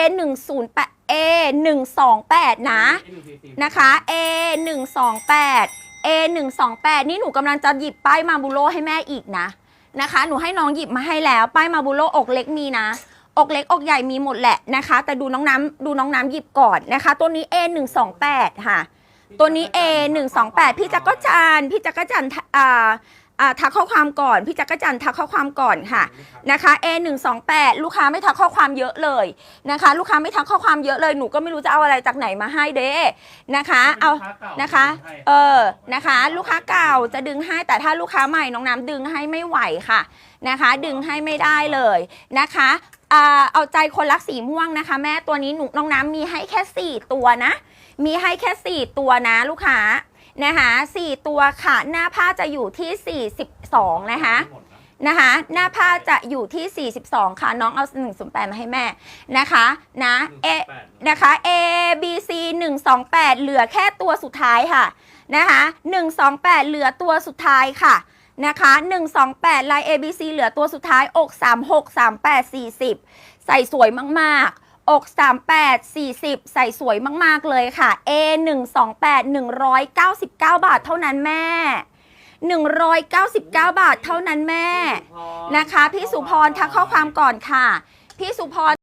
1 0 8 A 1 2 8 นะนะคะ A 1 2 8 A 1 2 8 นี่หนูกำลังจะหยิบป้ายมาบูโรให้แม่อีกนะนะคะ หนูให้น้องหยิบมาให้แล้วป้ายมาบูโรอกเล็กมีนะอกเล็กอกใหญ่มีหมดแหละนะคะ แต่ดูน้องน้ำดูน้องน้ำหยิบก่อนนะคะ ตัวนี้ A 1 2 8 ค่ะ ตัวนี้ A 1 2 8 พี่จักรจันพี่จักรจันท์อ่าทักข้อความก่อน พี่จักรจันทร์ทักข้อความก่อนค่ะนะคะ A 1 2 8ลูกค้าไม่ทักข้อความเยอะเลยนะคะ ลูกค้าไม่ทักข้อความเยอะเลยหนูก็ไม่รู้จะเอาอะไรจากไหนมาให้เด้นะคะ เอานะคะเออนะคะ ลูกค้าเก่าจะดึงให้แต่ถ้าลูกค้าใหม่น้องน้ำดึงให้ไม่ไหวค่ะนะคะ ดึงให้ไม่ได้เลยนะคะอ่าเอาใจคนรักสีม่วงนะคะ แม่ตัวนี้หนูน้องน้ำมีให้แค่ 4 ตัวนะ มีให้แค่ 4 ตัวนะ ลูกค้า นะคะ4ตัวค่ะ หน้าผ้าจะอยู่ที่ 42 นะคะนะคะหน้าผ้าจะอยู่ที่ 42 ค่ะ น้องเอา108มาให้แม่นะคะนะเอนะคะ A B C 128 เหลือแค่ตัวสุดท้ายค่ะนะคะ128 เหลือตัวสุดท้ายค่ะนะคะ128 ลาย A B C เหลือตัวสุดท้ายอก36 38 40 ใส่สวยมากๆ อก 38 40 ใส่สวยมาก ๆ เลยค่ะ A 128 199 บาทเท่านั้นแม่ 199 บาทเท่านั้นแม่นะคะ พี่สุพรทักข้อความก่อนค่ะ พี่สุพร